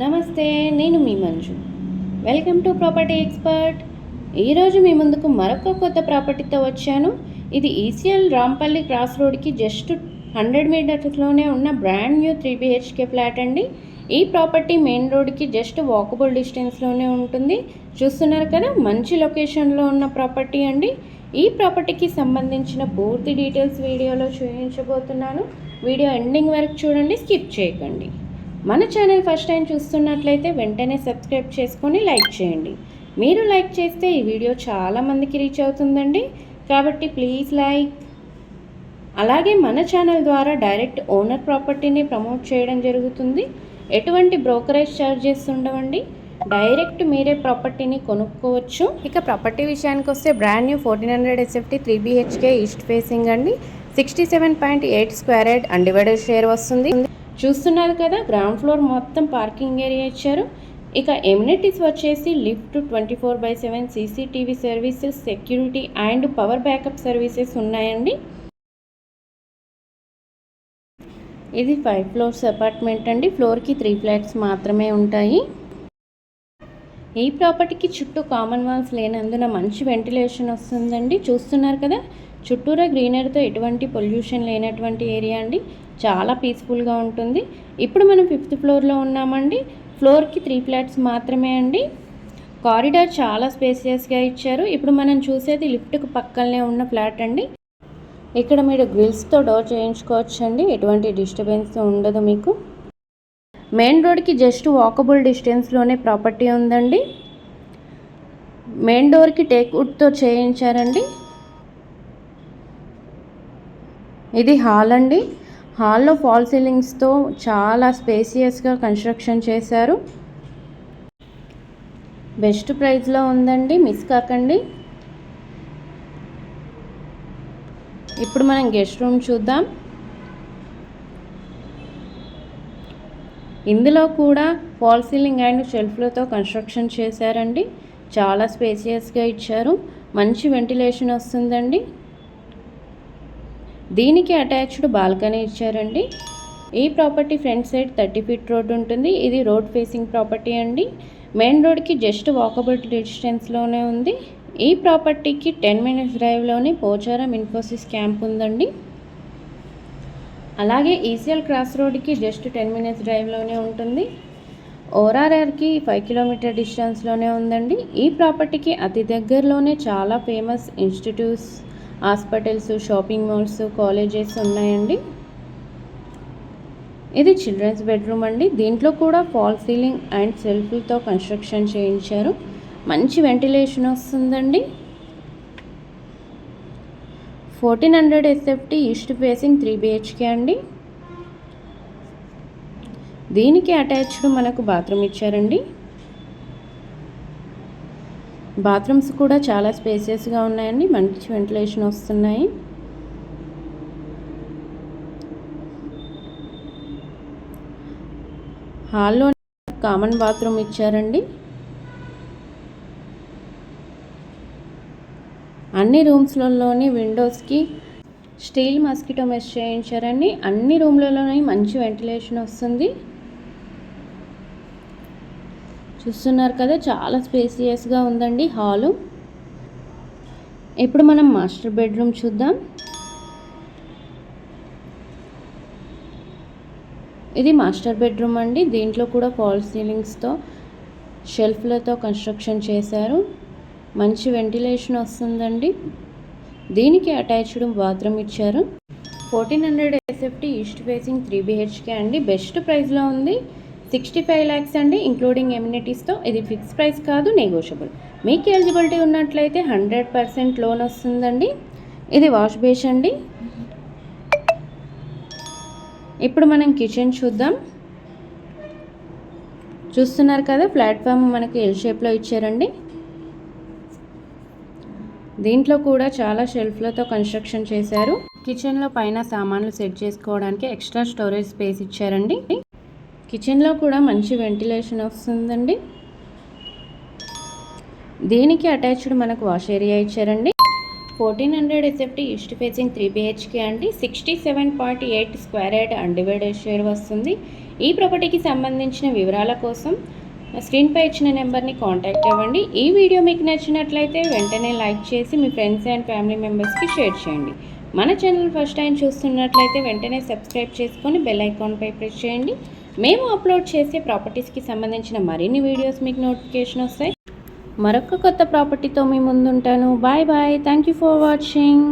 నమస్తే నేను మీ Manju. Welcome to property expert. ఈరోజు మీ ముందుకు మరొక కొత్త ప్రాపర్టీతో వచ్చాను. ఇది ఈసీఎల్ రాంపల్లి క్రాస్ రోడ్కి జస్ట్ హండ్రెడ్ మీటర్స్లోనే ఉన్న brand new three BHK flat అండి. ఈ ప్రాపర్టీ మెయిన్ రోడ్కి జస్ట్ వాకబుల్ డిస్టెన్స్లోనే ఉంటుంది. చూస్తున్నారు కదా మంచి లొకేషన్లో ఉన్న ప్రాపర్టీ అండి. ఈ ప్రాపర్టీకి సంబంధించిన పూర్తి డీటెయిల్స్ వీడియోలో చూపించబోతున్నాను. వీడియో ఎండింగ్ వరకు చూడండి స్కిప్ చేయకండి. మన ఛానల్ ఫస్ట్ టైం చూస్తున్నట్లయితే వెంటనే సబ్స్క్రైబ్ చేసుకొని లైక్ చేయండి. మీరు లైక్ చేస్తే ఈ వీడియో చాలా మందికి రీచ్ అవుతుందండి. కాబట్టి ప్లీజ్ లైక్ అలాగే మన ఛానల్ ద్వారా డైరెక్ట్ ఓనర్ ప్రాపర్టీని ప్రమోట్ చేయడం జరుగుతుంది. ఎటువంటి బ్రోకరేజ్ ఛార్జెస్ ఉండవండి. డైరెక్ట్ మీరే ప్రాపర్టీని కొనుక్కోవచ్చు. ఇక ప్రాపర్టీ విషయానికి వస్తే brand new fourteen hundred SFT three BHK east facing అండి. Sixty seven point eight square head undivided share వస్తుంది. చూస్తున్నారు కదా గ్రౌండ్ ఫ్లోర్ మొత్తం పార్కింగ్ ఏరియా ఇచ్చారు. ఇక ఎమ్యూనిటీస్ వచ్చేసి lift twenty four by seven CCTV services security and power backup services ఉన్నాయండి. ఇది ఫైవ్ ఫ్లోర్స్ అపార్ట్మెంట్ అండి. ఫ్లోర్కి త్రీ ఫ్లాట్స్ మాత్రమే ఉంటాయి. ఈ ప్రాపర్టీకి చుట్టూ కామన్ వాల్స్ లేనందున మంచి వెంటిలేషన్ వస్తుందండి. చూస్తున్నారు కదా చుట్టూరా గ్రీనరీతో ఎటువంటి పొల్యూషన్ లేనటువంటి ఏరియా అండి. చాలా పీస్ఫుల్గా ఉంటుంది. ఇప్పుడు మనం ఫిఫ్త్ ఫ్లోర్లో ఉన్నామండి. ఫ్లోర్కి త్రీ ఫ్లాట్స్ మాత్రమే అండి. కారిడార్ చాలా స్పేసియస్గా ఇచ్చారు. ఇప్పుడు మనం చూసేది లిఫ్ట్కు పక్కనే ఉన్న ఫ్లాట్ అండి. ఇక్కడ మీరు గ్రిల్స్తో డోర్ చేయించుకోవచ్చు అండి ఎటువంటి డిస్టర్బెన్స్ ఉండదు మీకు. మెయిన్ రోడ్కి జస్ట్ వాకబుల్ డిస్టెన్స్లోనే ప్రాపర్టీ ఉందండి. మెయిన్ డోర్కి టేక్ వుడ్తో చేయించారండి. ఇది హాల్ అండి. హాల్లో ఫాల్ సీలింగ్స్తో చాలా స్పేసియస్గా కన్స్ట్రక్షన్ చేశారు. బెస్ట్ ప్రైస్లో ఉందండి. మిస్ కాకండి. ఇప్పుడు మనం గెస్ట్ రూమ్ చూద్దాం. ఇందులో కూడా ఫాల్ సీలింగ్ అండ్ షెల్ఫ్లతో కన్స్ట్రక్షన్ చేశారండి. చాలా స్పేసియస్గా ఇచ్చారు. మంచి వెంటిలేషన్ వస్తుందండి. దీనికి అటాచ్డ్ బాల్కనీ ఇచ్చారండి. ఈ property front side thirty feet road ఉంటుంది. ఇది రోడ్ ఫేసింగ్ ప్రాపర్టీ అండి. మెయిన్ రోడ్కి జస్ట్ వాకబుల్ డిస్టెన్స్లోనే ఉంది. ఈ ప్రాపర్టీకి టెన్ మినిట్స్ డ్రైవ్లోనే పోచారం ఇన్ఫోసిస్ క్యాంప్ ఉందండి. అలాగే ఈసీఎల్ క్రాస్ రోడ్కి జస్ట్ టెన్ మినిట్స్ డ్రైవ్లోనే ఉంటుంది. ఓర్ఆర్ఆర్కి ఫైవ్ కిలోమీటర్ డిస్టెన్స్లోనే ఉందండి. ఈ ప్రాపర్టీకి అతి దగ్గరలోనే చాలా famous institutes hospitals shopping malls colleges ఉన్నాయండి. ఇది చిల్డ్రన్స్ బెడ్రూమ్ అండి. దీంట్లో కూడా ఫాల్ సీలింగ్ అండ్ సెల్ఫ్లతో కన్స్ట్రక్షన్ చేయించారు. మంచి వెంటిలేషన్ వస్తుందండి. Fourteen hundred SFT east facing three BHK అండి. దీనికి అటాచ్డ్ మనకు బాత్రూమ్ ఇచ్చారండి. బాత్రూమ్స్ కూడా చాలా స్పేసియస్గా ఉన్నాయండి. మంచి వెంటిలేషన్ వస్తున్నాయి. హాల్లో కామన్ బాత్రూమ్ ఇచ్చారండి. అన్ని రూమ్స్లలోని విండోస్కి స్టీల్ మస్కిటో మెస్ చేయించారండి. అన్ని రూమ్లలోని మంచి వెంటిలేషన్ వస్తుంది. చూస్తున్నారు కదా చాలా స్పేసియస్గా ఉందండి హాలు ఇప్పుడు మనం మాస్టర్ బెడ్రూమ్ చూద్దాం. ఇది మాస్టర్ బెడ్రూమ్ అండి. దీంట్లో కూడా ఫాల్ సీలింగ్స్తో షెల్ఫ్లతో కన్స్ట్రక్షన్ చేశారు. మంచి వెంటిలేషన్ వస్తుందండి. దీనికి అటాచ్డ్ బాత్రూమ్ ఇచ్చారు. Fourteen hundred SFT east facing three BHK అండి. బెస్ట్ ప్రైస్లో ఉంది. సిక్స్టీ ఫైవ్ ల్యాక్స్ అండి ఇంక్లూడింగ్ ఎమ్యూనిటీస్తో. ఇది ఫిక్స్ ప్రైస్ కాదు నెగోషియబుల్ మీకు ఎలిజిబిలిటీ ఉన్నట్లయితే హండ్రెడ్ పర్సెంట్ లోన్ వస్తుందండి. ఇది వాష్ బేస్ అండి. ఇప్పుడు మనం కిచెన్ చూద్దాం. చూస్తున్నారు కదా ప్లాట్ఫామ్ మనకి ఎల్ షేప్లో ఇచ్చారండి. దీంట్లో కూడా చాలా షెల్ఫ్లతో కన్స్ట్రక్షన్ చేశారు. కిచెన్లో పైన సామాన్లు సెట్ చేసుకోవడానికి ఎక్స్ట్రా స్టోరేజ్ స్పేస్ ఇచ్చారండి. కిచెన్లో కూడా మంచి వెంటిలేషన్ వస్తుందండి. దీనికి అటాచ్డ్ మనకు వాష్ ఏరియా ఇచ్చారండి. Fourteen hundred SFT east facing three BHK అండి. Sixty seven point eight square yard undivided share వస్తుంది. ఈ ప్రాపర్టీకి సంబంధించిన వివరాల కోసం స్క్రీన్పై ఇచ్చిన నెంబర్ని కాంటాక్ట్ అవ్వండి. ఈ వీడియో మీకు నచ్చినట్లయితే వెంటనే లైక్ చేసి మీ ఫ్రెండ్స్ అండ్ ఫ్యామిలీ మెంబర్స్కి షేర్ చేయండి. మన ఛానల్ ఫస్ట్ టైం చూస్తున్నట్లయితే వెంటనే సబ్స్క్రైబ్ చేసుకొని బెల్ ఐకాన్పై ప్రెస్ చేయండి. మేము అప్లోడ్ చేసే ప్రాపర్టీస్కి సంబంధించిన మరిన్ని వీడియోస్ మీకు నోటిఫికేషన్ వస్తాయి. మరొక కొత్త ప్రాపర్టీతో మీ ముందుంటాను. Bye bye thank you for watching